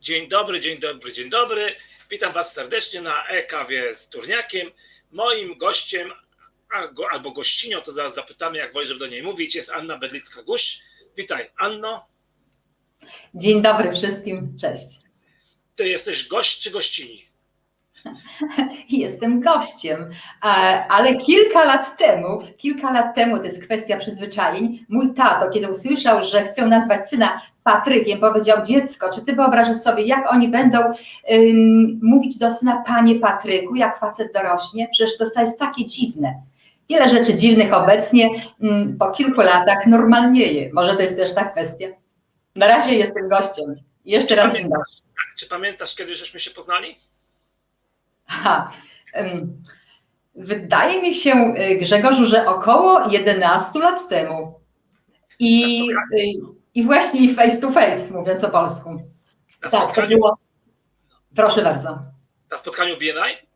Dzień dobry, dzień dobry, dzień dobry. Witam Was serdecznie na e-kawie z Turniakiem. Moim gościem albo gościnią, to zaraz zapytamy, jak woli, żeby do niej mówić, jest Anna Bedlicka-Guść. Witaj, Anno. Dzień dobry wszystkim, cześć. Ty jesteś gość czy gościni? Jestem gościem, ale kilka lat temu, kilka lat temu, to jest kwestia przyzwyczajeń, mój tato, kiedy usłyszał, że chcą nazwać syna Patrykiem, powiedział, dziecko, czy ty wyobrażasz sobie, jak oni będą ym, mówić do syna, panie Patryku, jak facet dorośnie? Przecież to jest takie dziwne. Wiele rzeczy dziwnych obecnie ym, po kilku latach normalnieje. Może to jest też ta kwestia. Na razie jestem gościem. Jeszcze raz dzień dobry. Tak, czy pamiętasz, kiedy żeśmy się poznali? Aha. em, Wydaje mi się, y, Grzegorzu, że około 11 lat temu. I, y, i właśnie face to face, mówiąc o polsku. Na Tak, to spotkaniu, było. Proszę bardzo. na spotkaniu BNI?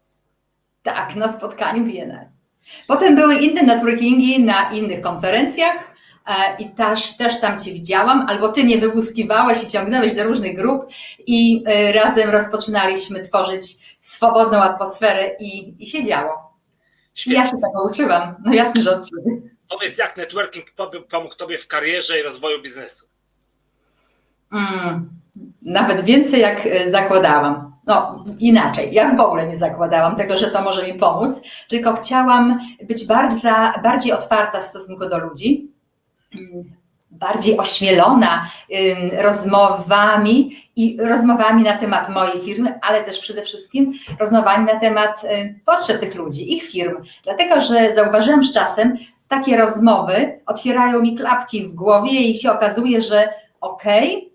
Tak, na spotkaniu BNI. Potem były inne networkingi na innych konferencjach e, i też, też tam Cię widziałam, albo Ty mnie wyłuskiwałeś i ciągnąłeś do różnych grup i e, razem rozpoczynaliśmy tworzyć swobodną atmosferę i, i się działo. Świetnie. ja się tego uczyłam. No jasne, że od Ciebie. Powiedz, jak networking pom- pomógł Tobie w karierze i rozwoju biznesu? Mm, nawet więcej jak e, zakładałam. No inaczej, jak w ogóle nie zakładałam tego, że to może mi pomóc, tylko chciałam być bardzo, bardziej otwarta w stosunku do ludzi, mm, bardziej ośmielona rozmowami i rozmowami na temat mojej firmy, ale też przede wszystkim rozmowami na temat y, potrzeb tych ludzi, ich firm. Dlatego, że zauważyłam z czasem, takie rozmowy otwierają mi klapki w głowie i się okazuje, że okej,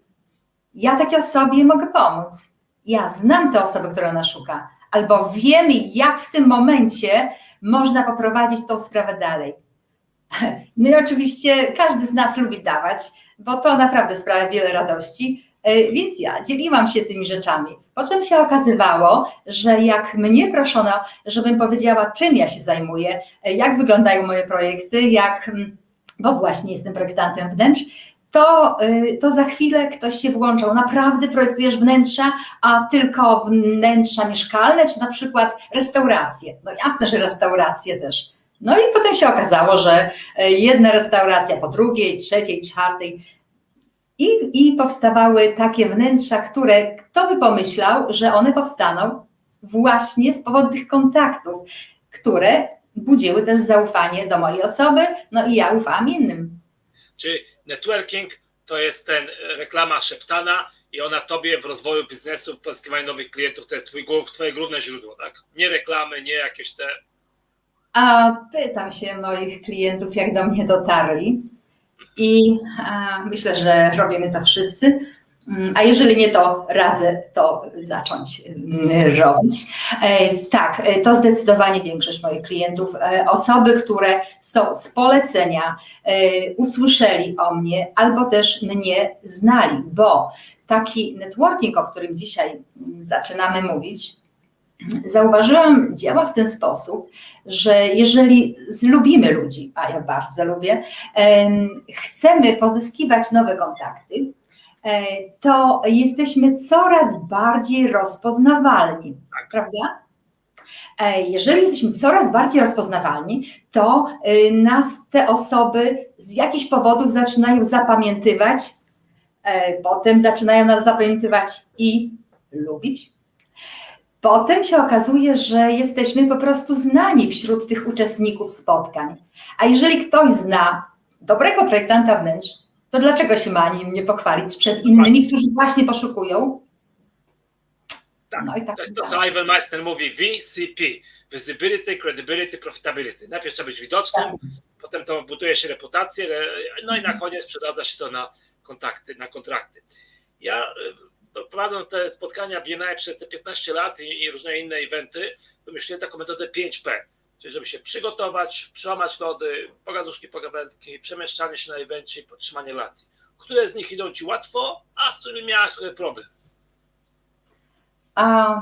ja takiej osobie mogę pomóc. Ja znam tę osobę, która ona szuka, albo wiem, jak w tym momencie można poprowadzić tą sprawę dalej. No i oczywiście każdy z nas lubi dawać, bo to naprawdę sprawia wiele radości. E, Więc ja dzieliłam się tymi rzeczami. Potem się okazywało, że jak mnie proszono, żebym powiedziała, czym ja się zajmuję, e, jak wyglądają moje projekty, jak, mm, bo właśnie jestem projektantem wnętrz, to, y, to za chwilę ktoś się włączał. Naprawdę projektujesz wnętrza, a tylko wnętrza mieszkalne, czy na przykład restauracje? No jasne, że restauracje też. No i potem się okazało, że y, jedna restauracja po drugiej, trzeciej, czwartej. I, I powstawały takie wnętrza, które kto by pomyślał, że one powstaną właśnie z powodu tych kontaktów, które budziły też zaufanie do mojej osoby, no i ja ufam innym. Czy networking to jest ten e, reklama szeptana i ona Tobie w rozwoju biznesu, w pozyskiwaniu nowych klientów, to jest twój, Twoje główne źródło, tak? Nie reklamy, nie jakieś te... A pytam się moich klientów, jak do mnie dotarli. I a, myślę, że robimy to wszyscy. Mm, A jeżeli nie, to radzę to zacząć mm, robić. E, Tak, e, to zdecydowanie większość moich klientów. e, Osoby, które są z polecenia, usłyszeli o mnie albo też mnie znali, bo taki networking, o którym dzisiaj mm, zaczynamy mówić, zauważyłam, działa w ten sposób, że jeżeli lubimy ludzi, a ja bardzo lubię, em, chcemy pozyskiwać nowe kontakty, to jesteśmy coraz bardziej rozpoznawalni, prawda? E, Jeżeli jesteśmy coraz bardziej rozpoznawalni, to e, nas te osoby z jakichś powodów zaczynają zapamiętywać, e, potem zaczynają nas zapamiętywać i lubić. Potem się okazuje, że jesteśmy po prostu znani wśród tych uczestników spotkań. A jeżeli ktoś zna dobrego projektanta wnętrz, to dlaczego się ma nim nie pochwalić przed innymi, którzy właśnie poszukują? Tak, No i tak To jest to, co Ivan Meister mówi VCP. Visibility, credibility, profitability. Najpierw trzeba być widocznym, Tak. potem to buduje się reputację, re- no i na koniec przeradza się to na kontakty, na kontrakty. Ja y, prowadząc te spotkania BNI przez te 15 lat i, i różne inne eventy, wymyśliłem taką metodę 5P. Czyli żeby się przygotować, przełamać lody, pogaduszki, pogawędki, przemieszczanie się na evencie i podtrzymanie relacji. Które z nich idą Ci łatwo, a z którymi sobie problem? A,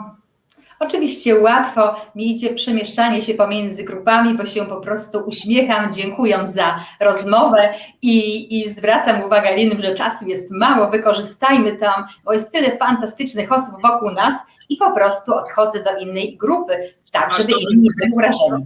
Oczywiście łatwo mi idzie przemieszczanie się pomiędzy grupami, bo się po prostu uśmiecham, dziękując za rozmowę i, i zwracam uwagę innym, że czasu jest mało, wykorzystajmy tam, bo jest tyle fantastycznych osób wokół nas i po prostu odchodzę do innej grupy, tak Masz żeby inni byli urażeni.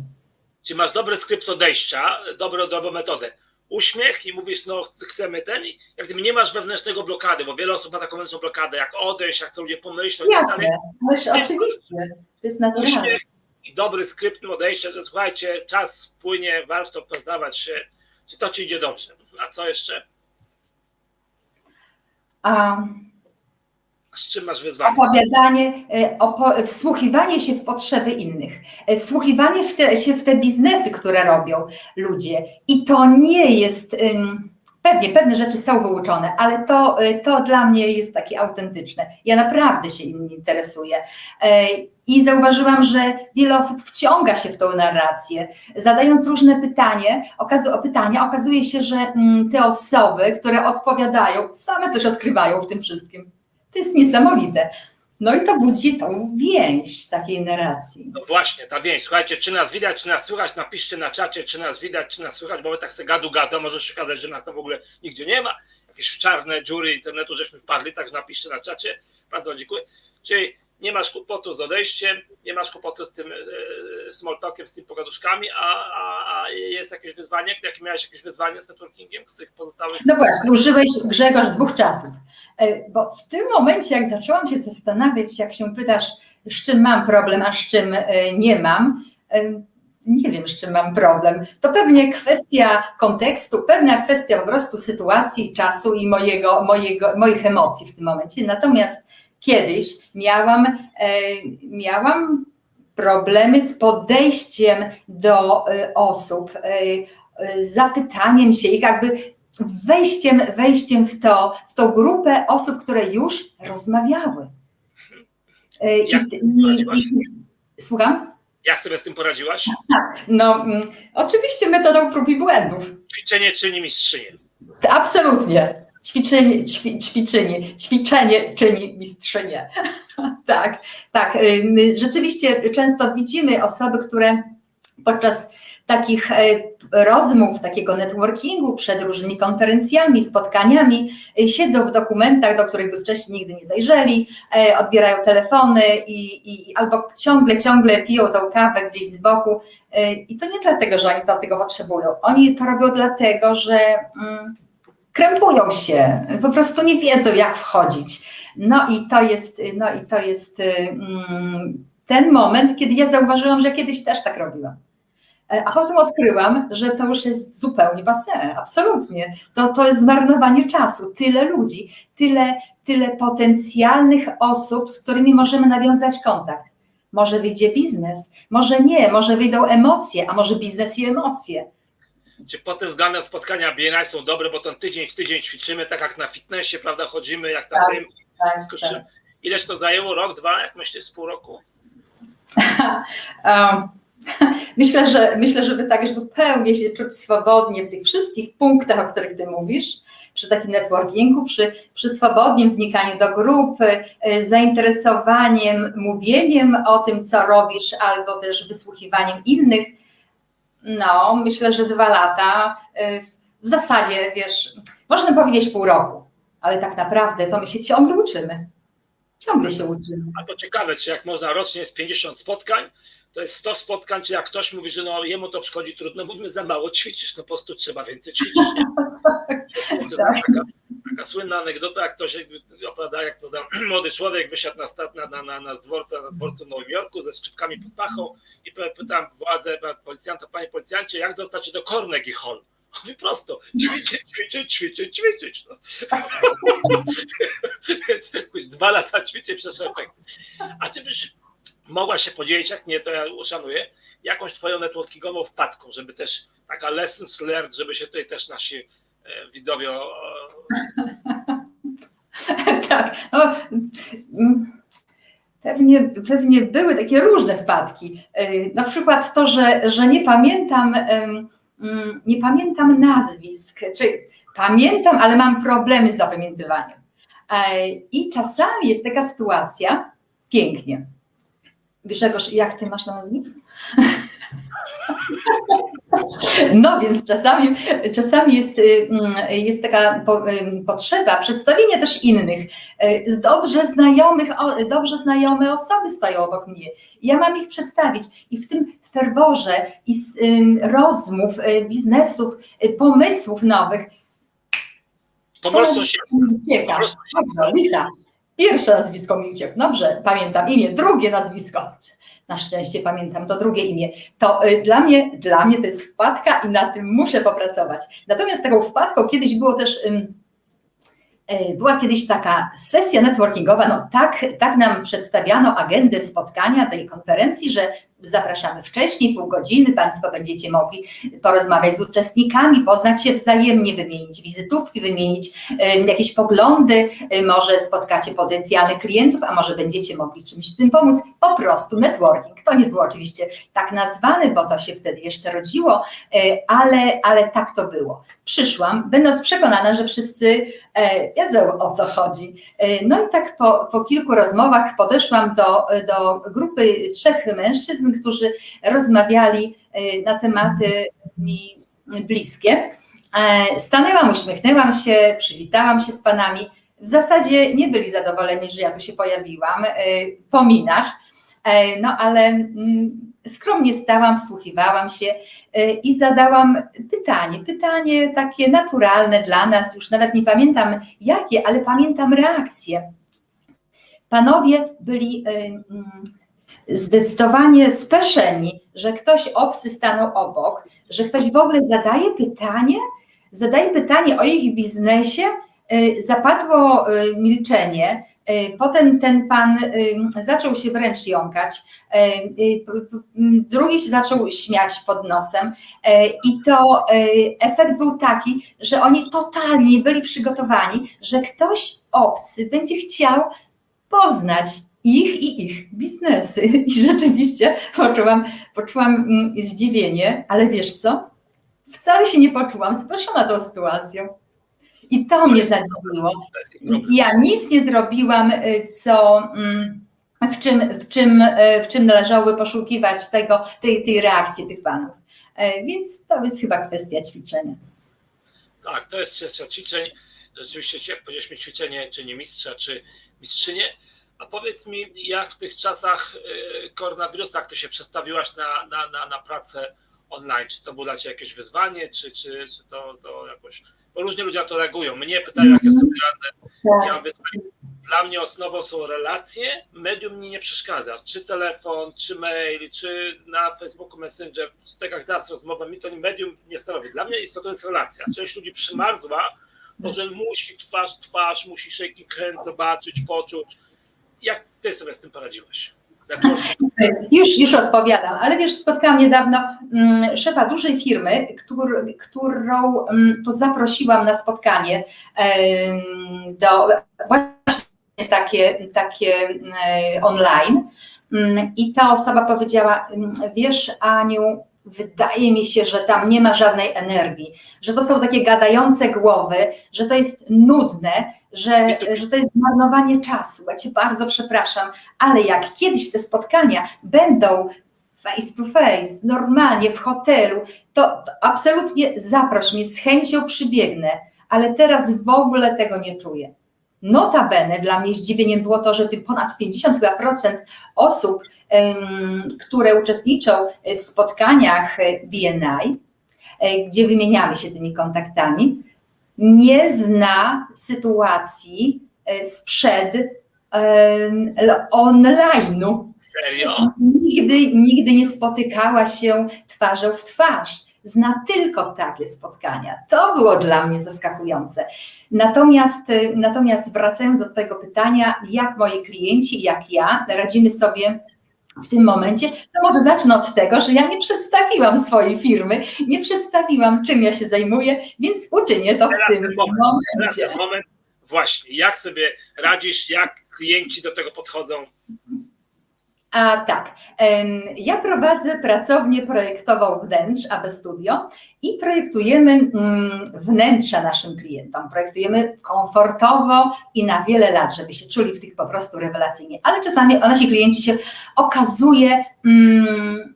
Czy masz dobry skrypt odejścia, dobrą, dobrą metodę? Uśmiech i mówisz, no ch- chcemy ten, jak gdyby nie masz wewnętrznego blokady, bo wiele osób ma taką wewnętrzną blokadę, jak odejść, jak chcą ludzie pomyśleć tak. Jasne, ależ oczywiście, to jest naturalne. Uśmiech i dobry skrypt odejścia, że słuchajcie, czas płynie, warto poznawać się, czy to ci idzie dobrze. A co jeszcze? A Z czym masz wyzwanie? opowiadanie, e, opo- wsłuchiwanie się w potrzeby innych, e, wsłuchiwanie w te, się w te biznesy, które robią ludzie. I to nie jest, pewnie pewne rzeczy są wyuczone, ale to, y, to dla mnie jest takie autentyczne. Ja naprawdę się innymi interesuję. E, I zauważyłam, że wiele osób wciąga się w tą narrację, zadając różne pytanie, okazu- pytania. Okazuje się, że te osoby, które odpowiadają, same coś odkrywają w tym wszystkim. To jest niesamowite. No i to budzi tą więź takiej narracji. No właśnie, ta więź. Słuchajcie, czy nas widać, czy nas słychać, napiszcie na czacie, czy nas widać, czy nas słychać, bo my tak se gadu gadu, może się okazać, że nas tam w ogóle nigdzie nie ma. Jakieś w czarne dziury internetu żeśmy wpadli, także napiszcie na czacie. Bardzo dziękuję. Czyli nie masz kłopotu z odejściem, nie masz kłopotu z tym e, small talkiem, z tymi pogaduszkami, a, a, a jest jakieś wyzwanie? Jakie miałeś jakieś wyzwanie z networkingiem, z tych pozostałych? No właśnie, użyłeś Grzegorz dwóch czasów, E, bo w tym momencie, jak zaczęłam się zastanawiać, jak się pytasz, z czym mam problem, a z czym e, nie mam, e, nie wiem, z czym mam problem. To pewnie kwestia kontekstu, pewna kwestia po prostu sytuacji, czasu i mojego, mojego, moich emocji w tym momencie. Natomiast kiedyś miałam, e, miałam problemy z podejściem do e, osób, e, zapytaniem się ich, jakby wejściem, wejściem w, to, w tą grupę osób, które już rozmawiały. I, Jak i, poradziłaś? i, słucham? Jak sobie z tym poradziłaś? No, mm, oczywiście metodą prób i błędów. Ćwiczenie czyni mistrzynię. Absolutnie. Ćwiczenie, ćwi, ćwiczenie, czyni mistrzynię. tak, tak. Rzeczywiście często widzimy osoby, które podczas takich e, rozmów, takiego networkingu, przed różnymi konferencjami, spotkaniami, e, siedzą w dokumentach, do których by wcześniej nigdy nie zajrzeli, e, odbierają telefony i, i albo ciągle, ciągle piją tą kawę gdzieś z boku. I to nie dlatego, że oni to tego potrzebują. Oni to robią dlatego, że mm, krępują się, po prostu nie wiedzą, jak wchodzić. No i to jest, no i to jest mm, ten moment, kiedy ja zauważyłam, że kiedyś też tak robiłam. E, A potem odkryłam, że to już jest zupełnie basen, absolutnie. To, to jest zmarnowanie czasu. Tyle ludzi, tyle, tyle potencjalnych osób, z którymi możemy nawiązać kontakt. Może wyjdzie biznes, może nie, może wyjdą emocje, a może biznes i emocje. Czy tym względem spotkania BNI są dobre, bo ten tydzień w tydzień ćwiczymy, tak jak na fitnessie, prawda, chodzimy, jak na Tak, tym, Tak, skoczymy. tak. Ileż to zajęło? Rok, dwa, jak myślisz, z pół roku? Um, Myślę, że myślę, żeby tak zupełnie się czuć swobodnie w tych wszystkich punktach, o których ty mówisz, przy takim networkingu, przy, przy swobodnym wnikaniu do grupy, y, zainteresowaniem, mówieniem o tym, co robisz, albo też wysłuchiwaniem innych. No, myślę, że dwa lata, y, w zasadzie, wiesz, można powiedzieć pół roku, ale tak naprawdę to my się ciągle uczymy. Ciągle się uczymy. A to ciekawe, czy jak można rocznie jest 50 spotkań, to jest 100 spotkań, czy jak ktoś mówi, że no jemu to przychodzi trudno, mówimy za mało ćwiczysz, no po prostu trzeba więcej ćwiczyć. Nie? To jest Tak. Taka, słynna anegdota, jak ktoś opowiada, jak prawda, młody człowiek wysiadł na, start, na, na, na, dworca, na dworcu w Nowym Jorku ze skrzypkami pod pachą i py- pytam władzę, policjanta, panie policjancie, jak dostać się do Carnegie Hall? Mówi prosto, ćwiczyć, ćwiczyć, ćwiczyć, ćwiczyć. No. Więc jakoś dwa lata ćwiczę przez efekt. A czy byś mogła się podzielić, jak nie, to ja uszanuję, jakąś twoją networkingową wpadką, żeby też taka lessons learned, żeby się tutaj też nasi widzowie o, tak. No, mm, pewnie, pewnie były takie różne wpadki. Yy, Na przykład to, że, że nie pamiętam, mm, nie pamiętam nazwisk, czy pamiętam, ale mam problemy z zapamiętywaniem. Yy, I czasami jest taka sytuacja, pięknie. Grzegorz, jak ty masz na nazwisko? No więc czasami, czasami jest, y, mm, jest taka y, potrzeba przedstawienia też innych. Y, Dobrze, znajomych, dobrze znajome osoby stoją obok mnie. Ja mam ich przedstawić i w tym ferworze i z, rozmów, biznesów, pomysłów nowych Po prostu się mi ucieka. po prostu się Dobrze. Pierwsze nazwisko mi uciekło. Dobrze, pamiętam imię. Drugie nazwisko. Na szczęście pamiętam to drugie imię. To y, dla mnie, dla mnie to jest wpadka i na tym muszę popracować. Natomiast taką wpadką kiedyś było też. y, była kiedyś taka sesja networkingowa, no tak, tak nam przedstawiano agendę spotkania tej konferencji, że zapraszamy wcześniej, pół godziny, Państwo będziecie mogli porozmawiać z uczestnikami, poznać się wzajemnie, wymienić wizytówki, wymienić jakieś poglądy, może spotkacie potencjalnych klientów, a może będziecie mogli czymś w tym pomóc. Po prostu networking. To nie było oczywiście tak nazwane, bo to się wtedy jeszcze rodziło, y, ale, ale tak to było. Przyszłam, będąc przekonana, że wszyscy e, wiedzą o co chodzi. E, No i tak po, po kilku rozmowach podeszłam do, do grupy trzech mężczyzn, którzy rozmawiali e, na tematy mi bliskie. E, Stanęłam, uśmiechnęłam się, przywitałam się z panami. W zasadzie nie byli zadowoleni, że ja tu się pojawiłam e, po minach, no ale mm, skromnie stałam, wsłuchiwałam się i zadałam pytanie, pytanie takie naturalne dla nas, już nawet nie pamiętam jakie, ale pamiętam reakcję. Panowie byli mm, zdecydowanie speszeni, że ktoś obcy stanął obok, że ktoś w ogóle zadaje pytanie, zadaje pytanie o ich biznesie, y, zapadło y, milczenie, y, potem ten pan zaczął się wręcz jąkać, drugi się zaczął śmiać pod nosem. I to efekt był taki, że oni totalnie byli przygotowani, że ktoś obcy będzie chciał poznać ich i ich biznesy. I rzeczywiście poczułam, poczułam mm, zdziwienie, ale wiesz co? Wcale się nie poczułam speszona tą sytuacją. I to mnie zadziwiło. Ja nic nie zrobiłam, y, co, mm, w czym, w czym, y, w czym należałoby poszukiwać tego, tej, tej reakcji tych panów. E, Więc to jest chyba kwestia ćwiczenia. Tak, to jest kwestia ćwiczeń. Rzeczywiście, jak powiedzieliśmy, ćwiczenie czyni mistrza czy mistrzynię. A powiedz mi, jak w tych czasach e, koronawirusa, jak ty się przestawiłaś na, na, na, na pracę online? Czy to było dla ciebie jakieś wyzwanie, czy, czy, czy to, to jakoś. Bo różnie ludzie na to reagują. Mnie pytają, jak ja sobie radzę. Ja mówię, słuchaj, dla mnie osnową są relacje, medium mi nie przeszkadza. Czy telefon, czy mail, czy na Facebooku Messenger, czy tak jak teraz rozmowa, mi to medium nie stanowi. Dla mnie istotą jest relacja. Część ludzi przymarzła, to że musi twarz, twarz, musi shaking hand zobaczyć, poczuć. Jak ty sobie z tym poradziłeś? Już, już odpowiadam, ale wiesz, spotkałam niedawno mm, szefa dużej firmy, któr, którą mm, to zaprosiłam na spotkanie do właśnie takie, takie e, online. Mm, I ta osoba powiedziała: Wiesz, Aniu, wydaje mi się, że tam nie ma żadnej energii, że to są takie gadające głowy, że to jest nudne, że, że to jest zmarnowanie czasu. Ja Cię bardzo przepraszam, ale jak kiedyś te spotkania będą face to face, normalnie w hotelu, to absolutnie zaproś mnie, z chęcią przybiegnę, ale teraz w ogóle tego nie czuję. Notabene dla mnie zdziwieniem było to, że ponad 50 chyba procent osób, em, które uczestniczą w spotkaniach BNI, e, gdzie wymieniamy się tymi kontaktami, nie zna sytuacji e, sprzed online'u. Serio? Nigdy, nigdy nie spotykała się twarzą w twarz. Zna tylko takie spotkania. To było dla mnie zaskakujące. Natomiast, y, natomiast wracając do Twojego pytania, jak moi klienci, jak ja radzimy sobie w tym momencie, to może zacznę od tego, że ja nie przedstawiłam swojej firmy, nie przedstawiłam, czym ja się zajmuję, więc uczynię to Teraz w tym moment, momencie. moment, właśnie, jak sobie radzisz, jak klienci do tego podchodzą? A tak, ja prowadzę pracownię projektową wnętrz AB Studio i projektujemy mm, wnętrza naszym klientom. Projektujemy komfortowo i na wiele lat, żeby się czuli w tych po prostu rewelacyjnie. Ale czasami nasi klienci się okazuje, mm,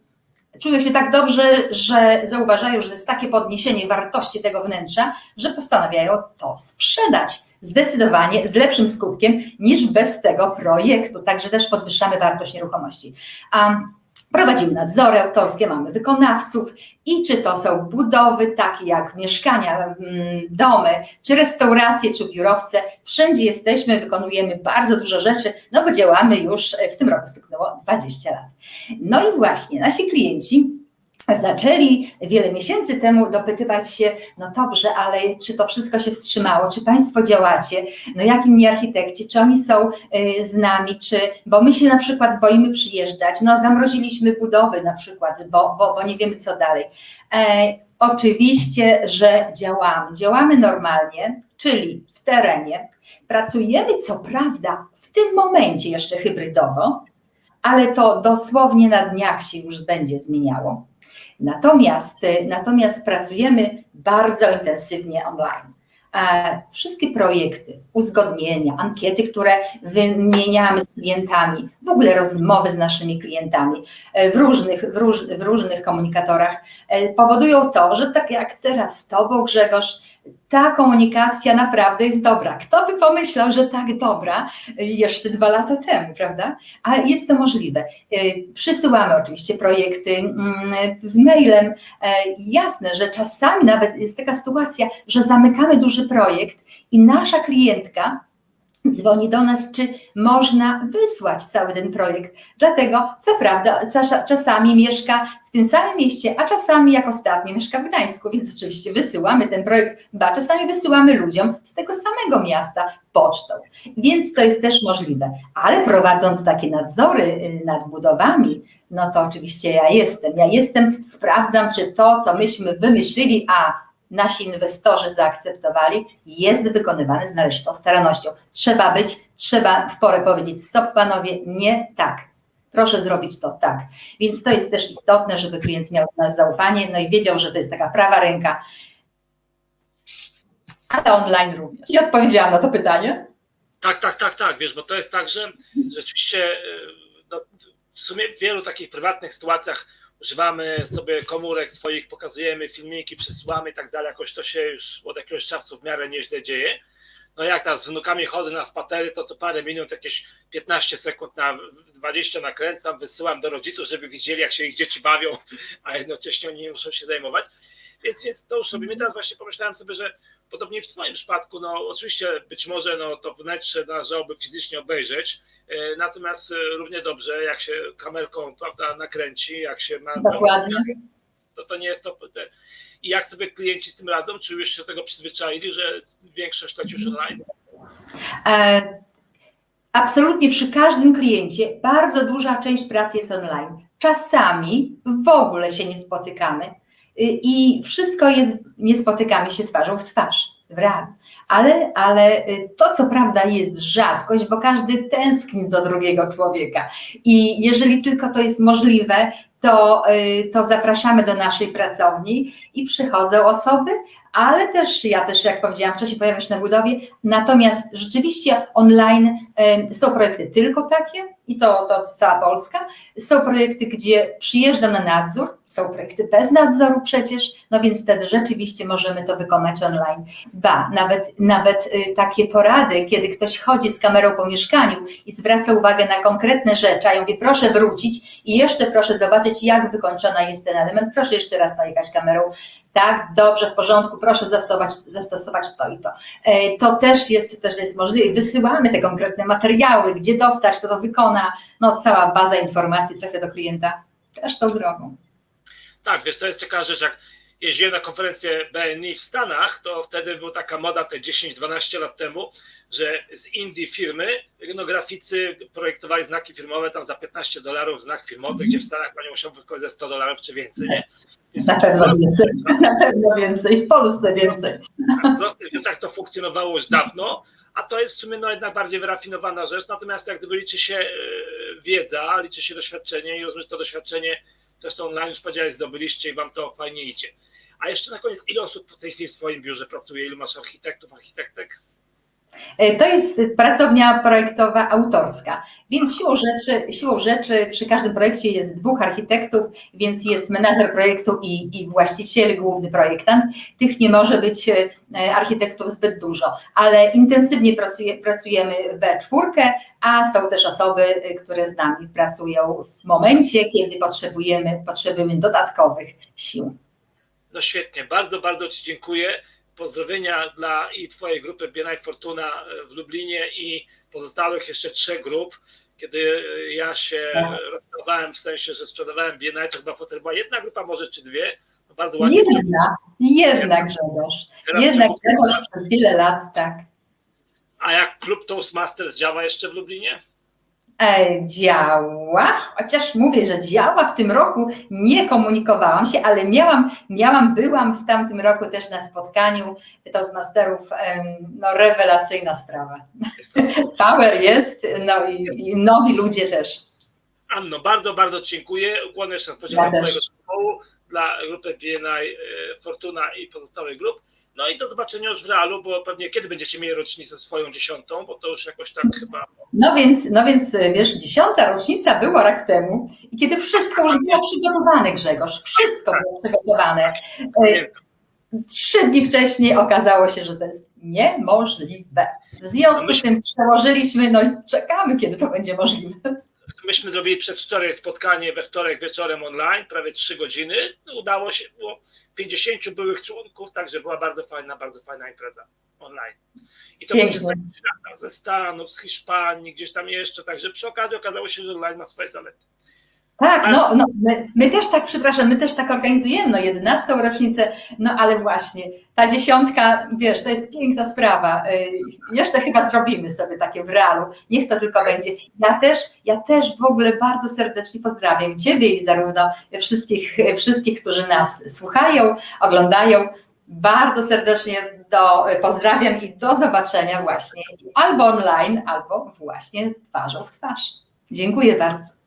czują się tak dobrze, że zauważają, że jest takie podniesienie wartości tego wnętrza, że postanawiają to sprzedać. Zdecydowanie z lepszym skutkiem niż bez tego projektu. Także też podwyższamy wartość nieruchomości. A prowadzimy nadzory autorskie, mamy wykonawców i czy to są budowy takie jak mieszkania, mm, domy, czy restauracje, czy biurowce, wszędzie jesteśmy, wykonujemy bardzo dużo rzeczy, no bo działamy już, e, w tym roku styknęło 20 lat. No i właśnie nasi klienci zaczęli wiele miesięcy temu dopytywać się, no dobrze, ale czy to wszystko się wstrzymało, czy Państwo działacie, no jak inni architekci, czy oni są y, z nami, czy, bo my się na przykład boimy przyjeżdżać, no zamroziliśmy budowy na przykład, bo, bo, bo nie wiemy co dalej. E, oczywiście, że działamy, działamy normalnie, czyli w terenie, pracujemy co prawda w tym momencie jeszcze hybrydowo, ale to dosłownie na dniach się już będzie zmieniało. Natomiast, y, natomiast pracujemy bardzo intensywnie online. E, Wszystkie projekty, uzgodnienia, ankiety, które wymieniamy z klientami, w ogóle rozmowy z naszymi klientami e, w różnych, w róż, w różnych komunikatorach e, powodują to, że tak jak teraz z Tobą, Grzegorz, ta komunikacja naprawdę jest dobra. Kto by pomyślał, że tak dobra jeszcze dwa lata temu, prawda? A jest to możliwe. Y, Przysyłamy oczywiście projekty mm, mailem. E, Jasne, że czasami nawet jest taka sytuacja, że zamykamy duży projekt i nasza klientka dzwoni do nas, czy można wysłać cały ten projekt. Dlatego, co prawda, czas- czasami mieszka w tym samym mieście, a czasami jak ostatnio mieszka w Gdańsku, więc oczywiście wysyłamy ten projekt, ba, czasami wysyłamy ludziom z tego samego miasta pocztą. Więc to jest też możliwe. Ale prowadząc takie nadzory y, nad budowami, no to oczywiście ja jestem. Ja jestem, sprawdzam, czy to, co myśmy wymyślili, a nasi inwestorzy zaakceptowali, jest wykonywane z należytą starannością. Trzeba być, trzeba w porę powiedzieć stop panowie, nie tak. Proszę zrobić to tak. Więc to jest też istotne, żeby klient miał do nas zaufanie, no i wiedział, że to jest taka prawa ręka. Ale online również. I odpowiedziałam na to pytanie. Tak, tak, tak, tak, wiesz, bo to jest tak, że rzeczywiście y, no, w sumie w wielu takich prywatnych sytuacjach używamy sobie komórek swoich, pokazujemy filmiki, przesyłamy i tak dalej, jakoś to się już od jakiegoś czasu w miarę nieźle dzieje. No jak teraz z wnukami chodzę na spacery, to to parę minut, jakieś 15 sekund na 20 nakręcam, wysyłam do rodziców, żeby widzieli, jak się ich dzieci bawią, a jednocześnie oni nie muszą się zajmować. Więc, więc to już robimy. Teraz właśnie pomyślałem sobie, że podobnie w Twoim przypadku, no oczywiście być może no, to wnętrze należałoby fizycznie obejrzeć, e, natomiast e, równie dobrze, jak się kamerką prawda, nakręci, jak się ma. Dokładnie. To, to nie jest to. I jak sobie klienci z tym radzą? Czy już się do tego przyzwyczaili, że większość leci już online? E, Absolutnie przy każdym kliencie bardzo duża część pracy jest online. Czasami w ogóle się nie spotykamy i wszystko jest, nie spotykamy się twarzą w twarz, w realu. Ale, ale y, to co prawda jest rzadkość, bo każdy tęskni do drugiego człowieka. I jeżeli tylko to jest możliwe, to, y, to zapraszamy do naszej pracowni i przychodzą osoby, ale też ja też, jak powiedziałam wcześniej, pojawiam się na budowie. Natomiast rzeczywiście online są projekty tylko takie i to, to cała Polska. Są projekty, gdzie przyjeżdżam na nadzór, są projekty bez nadzoru przecież, no więc wtedy rzeczywiście możemy to wykonać online. Ba, nawet, nawet y, takie porady, kiedy ktoś chodzi z kamerą po mieszkaniu i zwraca uwagę na konkretne rzeczy, a ja mówię, proszę wrócić i jeszcze proszę zobaczyć, jak wykończona jest ten element, proszę jeszcze raz najechać kamerą, tak, dobrze, w porządku, proszę zastosować, zastosować to i to. E, To też jest, też jest możliwe. Wysyłamy te konkretne materiały, gdzie dostać, kto to wykona. No, cała baza informacji trafia do klienta też tą drogą. Tak, wiesz, to jest ciekawa rzecz, jak jeździłem na konferencję BNI w Stanach, to wtedy była taka moda te 10-12 lat temu, że z Indii firmy, no graficy projektowali znaki firmowe tam za 15 dolarów znak firmowy, gdzie w Stanach pani musiał wykonać za 100 dolarów czy więcej, nie? Więc Na pewno więcej, na pewno więcej, w Polsce więcej. w prostych rzeczach to funkcjonowało już dawno, a to jest w sumie no jednak bardziej wyrafinowana rzecz, natomiast jak gdyby liczy się e, wiedza, liczy się doświadczenie i rozumiem, że to doświadczenie to online już powiedziałeś, zdobyliście i wam to fajnie idzie. A jeszcze na koniec, ile osób w tej chwili w swoim biurze pracuje, ilu masz architektów, architektek? E, To jest pracownia projektowa autorska, więc siłą rzeczy, siłą rzeczy przy każdym projekcie jest dwóch architektów, więc jest menadżer projektu i, i właściciel, główny projektant. Tych nie może być e, architektów zbyt dużo, ale intensywnie pracuje, pracujemy we czwórkę, a są też osoby, e, które z nami pracują w momencie, kiedy potrzebujemy, potrzebujemy dodatkowych sił. No świetnie, bardzo, bardzo Ci dziękuję. Pozdrowienia dla i Twojej grupy BNI Fortuna w Lublinie i pozostałych jeszcze trzech grup. Kiedy ja się Tak. rozstawałem, w sensie, że sprzedawałem BNI, to chyba potem była jedna grupa, może czy dwie. No bardzo ładnie. Jedna, jedna Grzegorz, trzeba- Grzegorz przez wiele lat, tak. A jak klub Toastmasters działa jeszcze w Lublinie? E, Działa, chociaż mówię, że działa. W tym roku nie komunikowałam się, ale miałam, miałam, byłam w tamtym roku też na spotkaniu Toastmasterów. No, rewelacyjna sprawa. Jest Power jest, no i, i nowi ludzie też. Anno, bardzo, bardzo dziękuję. Ukłony jeszcze raz Ja podziękuję też. Twojego zespołu dla grupy BNI e, Fortuna i pozostałych grup. No i do zobaczenia już w realu, bo pewnie kiedy będziecie mieli rocznicę swoją dziesiątą, bo to już jakoś tak chyba No więc, no więc wiesz, dziesiąta rocznica była rok temu i kiedy wszystko już było przygotowane, Grzegorz, wszystko było przygotowane. Pamiętam. Trzy dni wcześniej okazało się, że to jest niemożliwe. W związku z tym przełożyliśmy, no i czekamy, kiedy to będzie możliwe. Myśmy zrobili przedwczoraj spotkanie we wtorek wieczorem online, prawie 3 godziny. No, udało się, było 50 byłych członków, także była bardzo fajna, bardzo fajna impreza online. I to ludzie z świata, ze Stanów, z Hiszpanii, gdzieś tam jeszcze, także przy okazji okazało się, że online ma swoje zalety. Tak, no, no my, my też tak, przepraszam, my też tak organizujemy, no 11 rocznicę, no ale właśnie, ta dziesiątka, wiesz, to jest piękna sprawa. Y, Jeszcze chyba zrobimy sobie takie w realu, niech to tylko będzie. Ja też, ja też w ogóle bardzo serdecznie pozdrawiam Ciebie i zarówno wszystkich, wszystkich, którzy nas słuchają, oglądają. Bardzo serdecznie do, pozdrawiam i do zobaczenia właśnie albo online, albo właśnie twarzą w twarz. Dziękuję bardzo.